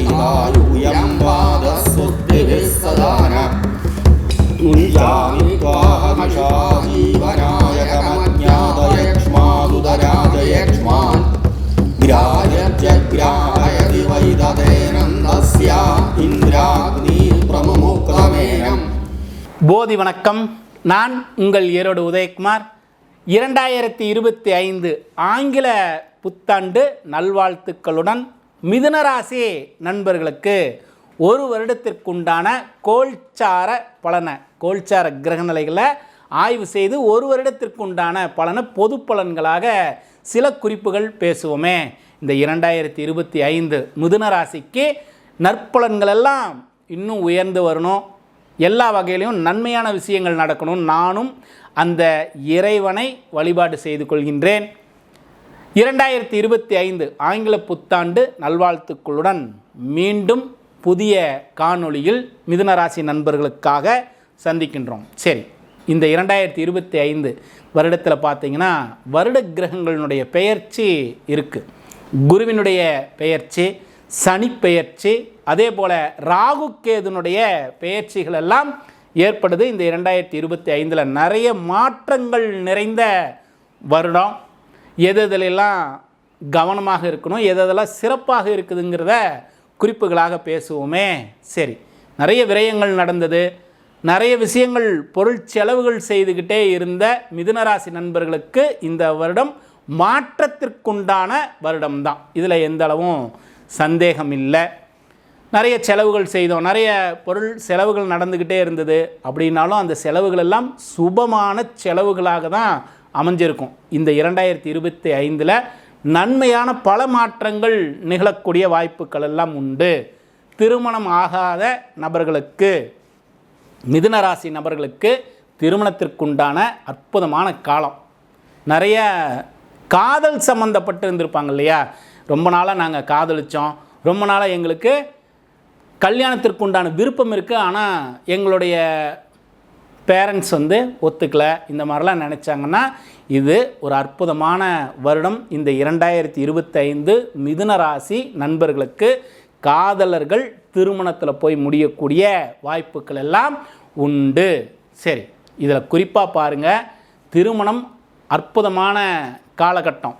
दीर्घायुयं पादस्तुतिभिः सदा न मुञ्जामि त्वाहमिषा जीवनायकमज्ञातयक्ष्मादुदराजयक्ष्मान् ग्राह्यत्यग्राहयति वै तदेनन्दस्य इन्द्राग्नी प्रमुमुक्तमेनम् போதி வணக்கம் நான் உங்கள் ஈரோடு உதயகுமார் இரண்டாயிரத்தி இருபத்தி ஐந்து ஆங்கில புத்தாண்டு நல்வாழ்த்துக்களுடன் மிதுனராசி நண்பர்களுக்கு ஒரு வருடத்திற்குண்டான கோல்சார பலனை கோல்சார கிரகநிலைகளை ஆய்வு செய்து ஒரு வருடத்திற்குண்டான பலனை பொது பலன்களாக சில குறிப்புகள் பேசுவோமே. இந்த இரண்டாயிரத்தி இருபத்தி ஐந்து மிதுன ராசிக்கு நற்பலன்கள் எல்லாம் இன்னும் உயர்ந்து வரணும். எல்லா வகையிலையும் நன்மையான விஷயங்கள் நடக்கணும். நானும் அந்த இறைவனை வழிபாடு செய்து கொள்கின்றேன். இரண்டாயிரத்தி இருபத்தி ஐந்து ஆங்கில புத்தாண்டு நல்வாழ்த்துக்களுடன் மீண்டும் புதிய காணொளியில் மிதுனராசி நண்பர்களுக்காக சந்திக்கின்றோம். சரி இந்த இரண்டாயிரத்தி இருபத்தி ஐந்து வருடத்தில் பார்த்தீங்கன்னா வருட கிரகங்களினுடைய பெயர்ச்சி இருக்குது குருவினுடைய பெயர்ச்சி சனி பெயர்ச்சி அதே போல் ராகு கேதுனுடைய பெயர்ச்சிகள் எல்லாம் ஏற்படுது. இந்த இரண்டாயிரத்தி இருபத்தி ஐந்தில் நிறைய மாற்றங்கள் நிறைந்த வருடம். எது எதுலெல்லாம் கவனமாக இருக்கணும் எது எதெல்லாம் சிறப்பாக இருக்குதுங்கிறத குறிப்புகளாக பேசுவோமே. சரி நிறைய விரயங்கள் நடந்தது. நிறைய விஷயங்கள் பொருள் செலவுகள் செய்துக்கிட்டே இருந்த மிதுனராசி நண்பர்களுக்கு இந்த வருடம் மாற்றத்திற்குண்டான வருடம்தான். இதில் எந்த அளவும் சந்தேகம் இல்லை. நிறைய செலவுகள் செய்தோம். நிறைய பொருள் செலவுகள் நடந்துக்கிட்டே இருந்தது. அப்படின்னாலும் அந்த செலவுகள் எல்லாம் சுபமான செலவுகளாக தான் அமைஞ்சிருக்கும். இந்த இரண்டாயிரத்தி இருபத்தி ஐந்தில் நன்மையான பல மாற்றங்கள் நிகழக்கூடிய வாய்ப்புகள் எல்லாம் உண்டு. திருமணம் ஆகாத நபர்களுக்கு மிதுனராசி நபர்களுக்கு திருமணத்திற்குண்டான அற்புதமான காலம். நிறைய காதல் சம்மந்தப்பட்டு இருந்திருப்பாங்க இல்லையா? ரொம்ப நாளாக நாங்கள் காதலித்தோம் ரொம்ப நாளாக எங்களுக்கு கல்யாணத்திற்குண்டான விருப்பம் இருக்குது ஆனால் எங்களுடைய பேரண்ட்ஸ் வந்து ஒத்துக்கலை இந்த மாதிரிலாம் நினச்சாங்கன்னா இது ஒரு அற்புதமான வருடம். இந்த இரண்டாயிரத்தி இருபத்தைந்து மிதுன ராசி நண்பர்களுக்கு காதலர்கள் திருமணத்தில் போய் முடியக்கூடிய வாய்ப்புகள் எல்லாம் உண்டு. சரி இதில் குறிப்பாக பாருங்கள் திருமணம் அற்புதமான காலகட்டம்.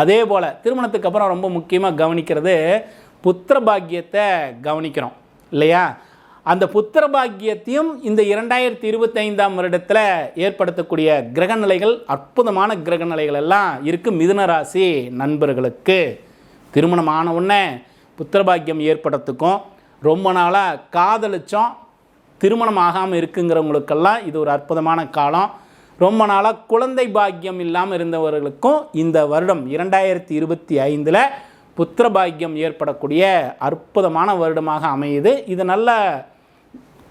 அதே போல் திருமணத்துக்கு அப்புறம் ரொம்ப முக்கியமாக கவனிக்கிறது புத்திர பாக்கியத்தை கவனிக்கிறோம் இல்லையா? அந்த புத்திர பாக்கியத்தையும் இந்த இரண்டாயிரத்தி இருபத்தைந்தாம் வருடத்தில் ஏற்படுத்தக்கூடிய கிரகநிலைகள் அற்புதமான கிரகநிலைகள் எல்லாம் இருக்குது மிதுன ராசி நண்பர்களுக்கு. திருமணம் ஆன உடனே புத்திர பாக்கியம் ஏற்படுறதுக்கும் ரொம்ப நாளாக காதலிச்சோம். திருமணம் ஆகாமல் இருக்குங்கிறவங்களுக்கெல்லாம் இது ஒரு அற்புதமான காலம். ரொம்ப நாளாக குழந்தை பாக்கியம் இல்லாமல் இருந்தவர்களுக்கும் இந்த வருடம் இரண்டாயிரத்தி இருபத்தி ஐந்தில் புத்திர பாக்கியம் ஏற்படக்கூடிய அற்புதமான வருடமாக அமையுது. இது நல்ல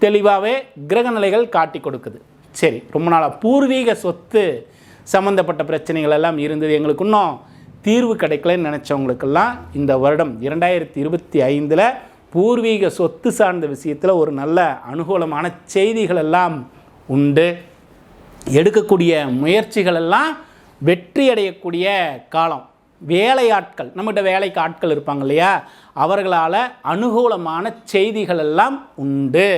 தெளிவாகவே கிரகநிலைகள் காட்டி கொடுக்குது. சரி ரொம்ப நாளாக பூர்வீக சொத்து சம்மந்தப்பட்ட பிரச்சனைகள் எல்லாம் இருந்தது. எங்களுக்கு இன்னும் தீர்வு கிடைக்கலன்னு நினச்சவங்களுக்கெல்லாம் இந்த வருடம் இரண்டாயிரத்தி இருபத்தி ஐந்தில் பூர்வீக சொத்து சார்ந்த விஷயத்தில் ஒரு நல்ல அனுகூலமான செய்திகள் எல்லாம் உண்டு. எடுக்கக்கூடிய முயற்சிகள் எல்லாம் வெற்றி அடையக்கூடிய காலம். வேலையாட்கள் நம்மகிட்ட வேலைக்கு ஆட்கள் இருப்பாங்க இல்லையா? அவர்களால் அனுகூலமான செய்திகள் எல்லாம் உண்டு.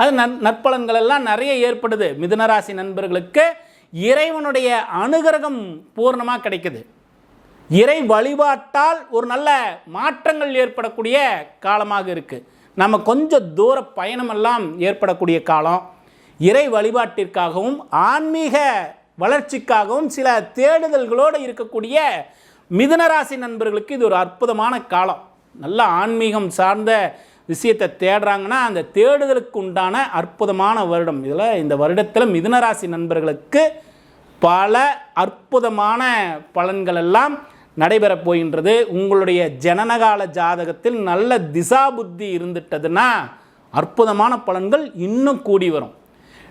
அது நற் நற்பலன்கள் எல்லாம் நிறைய ஏற்படுது. மிதுனராசி நண்பர்களுக்கு இறைவனுடைய அனுகிரகம் பூர்ணமாக கிடைக்குது. இறை வழிபாட்டால் ஒரு நல்ல மாற்றங்கள் ஏற்படக்கூடிய காலமாக இருக்குது நம்ம கொஞ்சம் தூர பயணமெல்லாம் ஏற்படக்கூடிய காலம். இறை வழிபாட்டிற்காகவும் ஆன்மீக வளர்ச்சிக்காகவும் சில தேடுதல்களோடு இருக்கக்கூடிய மிதுனராசி நண்பர்களுக்கு இது ஒரு அற்புதமான காலம். நல்ல ஆன்மீகம் சார்ந்த விஷயத்தை தேடுறாங்கன்னா அந்த தேடுதலுக்கு உண்டான அற்புதமான வருடம். இதில் இந்த வருடத்தில் மிதுனராசி நண்பர்களுக்கு பல அற்புதமான பலன்கள் எல்லாம் நடைபெறப் போகின்றது. உங்களுடைய ஜனனகால ஜாதகத்தில் நல்ல திசா புத்தி இருந்துட்டதுன்னா அற்புதமான பலன்கள் இன்னும் கூடி வரும்.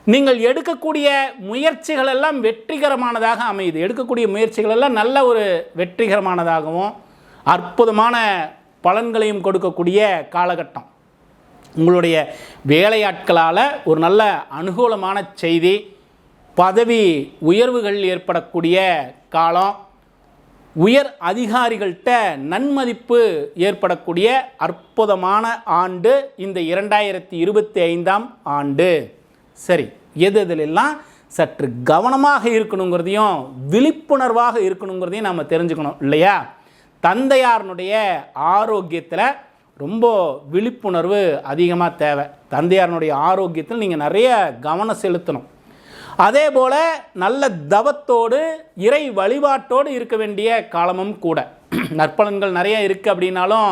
நீங்கள் எடுக்கக்கூடிய முயற்சிகள் எல்லாம் வெற்றிகரமானதாக அமையுது. எடுக்கக்கூடிய முயற்சிகள் எல்லாம் நல்ல ஒரு வெற்றிகரமானதாகவும் அற்புதமான பலன்களையும் கொடுக்கக்கூடிய காலகட்டம். உங்களுடைய வேலையாட்களால் ஒரு நல்ல அனுகூலமான செய்தி பதவி உயர்வுகள் ஏற்படக்கூடிய காலம் உயர் அதிகாரிகள்கிட்ட நன்மதிப்பு ஏற்படக்கூடிய அற்புதமான ஆண்டு இந்த இரண்டாயிரத்தி இருபத்தி ஐந்தாம் ஆண்டு. சரி எது எதுலெல்லாம் சற்று கவனமாக இருக்கணுங்கிறதையும் விழிப்புணர்வாக இருக்கணுங்கிறதையும் நம்ம தெரிஞ்சுக்கணும் இல்லையா? தந்தையாரனுடைய ஆரோக்கியத்தில் ரொம்ப விழிப்புணர்வு அதிகமாக தேவை. தந்தையாரனுடைய ஆரோக்கியத்தில் நீங்கள் நிறைய கவனம் செலுத்தணும். அதே போல் நல்ல தவத்தோடு இறை வழிபாட்டோடு இருக்க வேண்டிய காலமும் கூட. நற்பலன்கள் நிறைய இருக்குது அப்படின்னாலும்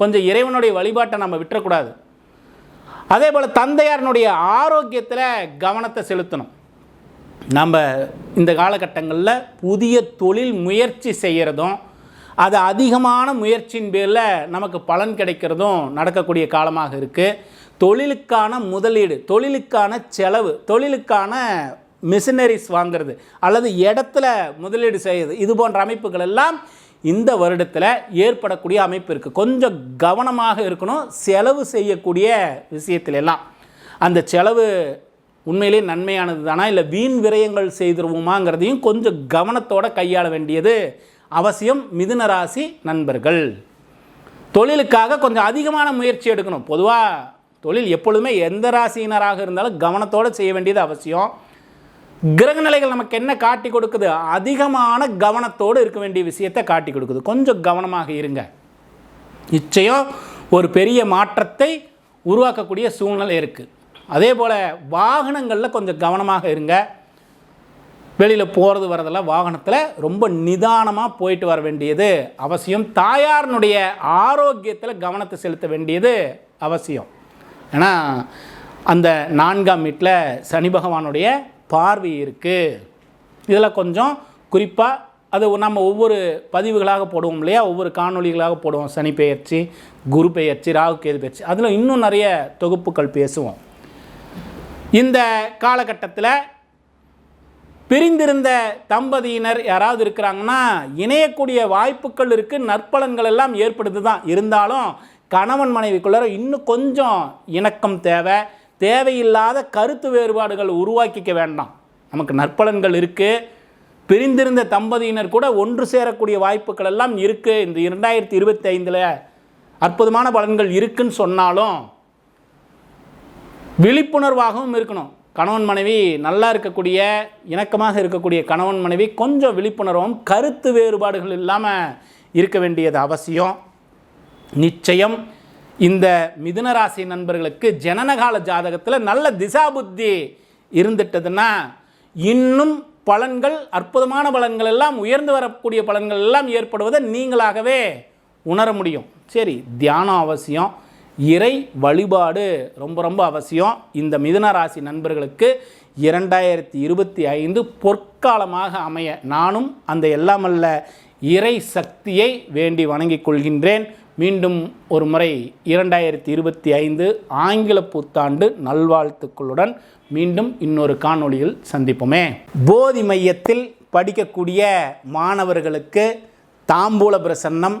கொஞ்சம் இறைவனுடைய வழிபாட்டை நம்ம விட்டுறக்கூடாது. அதே போல் தந்தையாரனுடைய ஆரோக்கியத்தில் கவனத்தை செலுத்தணும். நம்ம இந்த காலகட்டங்களில் புதிய தொழில் முயற்சி செய்கிறதும் அது அதிகமான முயற்சியின் பேரில் நமக்கு பலன் கிடைக்கிறதும் நடக்கக்கூடிய காலமாக இருக்குது தொழிலுக்கான முதலீடு தொழிலுக்கான செலவு தொழிலுக்கான மிஷினரிஸ் வாங்குறது அல்லது இடத்துல முதலீடு செய்யுது இது போன்ற அமைப்புகள் எல்லாம் இந்த வருடத்தில் ஏற்படக்கூடிய அமைப்பு இருக்குது கொஞ்சம் கவனமாக இருக்கணும். செலவு செய்யக்கூடிய விஷயத்துல எல்லாம் அந்த செலவு உண்மையிலே நன்மையானது தானா இல்லை வீண் விரயங்கள் செய்திருவோமாங்கிறதையும் கொஞ்சம் கவனத்தோடு கையாள வேண்டியது அவசியம் மிதுன ராசி நண்பர்கள். தொழிலுக்காக கொஞ்சம் அதிகமான முயற்சி எடுக்கணும். பொதுவாக தொழில் எப்பொழுதுமே எந்த ராசியினராக இருந்தாலும் கவனத்தோடு செய்ய வேண்டியது அவசியம். கிரகநிலைகள் நமக்கு என்ன காட்டி கொடுக்குது? அதிகமான கவனத்தோடு இருக்க வேண்டிய விஷயத்தை காட்டி கொடுக்குது. கொஞ்சம் கவனமாக இருங்க. நிச்சயம் ஒரு பெரிய மாற்றத்தை உருவாக்கக்கூடிய சூழ்நிலை இருக்குது அதே போல் வாகனங்களில் கொஞ்சம் கவனமாக இருங்க. வெளியில் போகிறது வரதெல்லாம் வாகனத்தில் ரொம்ப நிதானமாக போயிட்டு வர வேண்டியது அவசியம். தாயாரினுடைய ஆரோக்கியத்தில் கவனத்தை செலுத்த வேண்டியது அவசியம். ஏன்னா அந்த நான்காம் வீட்டில் சனி பகவானுடைய பார்வை இருக்குது இதில் கொஞ்சம் குறிப்பாக அது நம்ம ஒவ்வொரு பதிவுகளாக போடுவோம் இல்லையா? ஒவ்வொரு காணொளிகளாக போடுவோம். சனி பெயர்ச்சி குரு பெயர்ச்சி ராகு கேது பெயர்ச்சி. அதில் இன்னும் நிறைய தொகுப்புகள் பேசுவோம். இந்த காலகட்டத்தில் பிரிந்திருந்த தம்பதியினர் யாராவது இருக்கிறாங்கன்னா இணையக்கூடிய வாய்ப்புகள் இருக்குது நற்பலன்கள் எல்லாம் ஏற்படுது தான் இருந்தாலும் கணவன் மனைவிக்குள்ளார இன்னும் கொஞ்சம் இணக்கம் தேவை. தேவையில்லாத கருத்து வேறுபாடுகள் உருவாக்கிக்க வேண்டாம். நமக்கு நற்பலன்கள் இருக்குது பிரிந்திருந்த தம்பதியினர் கூட ஒன்று சேரக்கூடிய வாய்ப்புகள் எல்லாம் இருக்குது இந்த இரண்டாயிரத்தி இருபத்தி ஐந்தில் அற்புதமான பலன்கள் இருக்குன்னு சொன்னாலும் விழிப்புணர்வாகவும் இருக்கணும். கணவன் மனைவி நல்லா இருக்கக்கூடிய இணக்கமாக இருக்கக்கூடிய கணவன் மனைவி கொஞ்சம் விழிப்புணர்வும் கருத்து வேறுபாடுகள் இல்லாமல் இருக்க வேண்டியது அவசியம். நிச்சயம் இந்த மிதுனராசி நண்பர்களுக்கு ஜனனகால ஜாதகத்தில் நல்ல திசாபுத்தி இருந்துட்டதுன்னா இன்னும் பலன்கள் அற்புதமான பலன்கள் எல்லாம் உயர்ந்து வரக்கூடிய பலன்கள் எல்லாம் ஏற்படுவதை நீங்களாகவே உணர முடியும். சரி தியானம் அவசியம். இறை வழிபாடு ரொம்ப ரொம்ப அவசியம். இந்த மிதுன ராசி நண்பர்களுக்கு இரண்டாயிரத்தி இருபத்தி ஐந்து பொற்காலமாக அமைய நானும் அந்த எல்லாமல்ல இறை சக்தியை வேண்டி வணங்கிக் கொள்கின்றேன். மீண்டும் ஒரு முறை இரண்டாயிரத்தி இருபத்தி ஐந்து ஆங்கில புத்தாண்டு நல்வாழ்த்துக்களுடன் மீண்டும் இன்னொரு காணொளியில் சந்திப்போமே. போதி மையத்தில் படிக்கக்கூடிய மாணவர்களுக்கு தாம்பூல பிரசன்னம்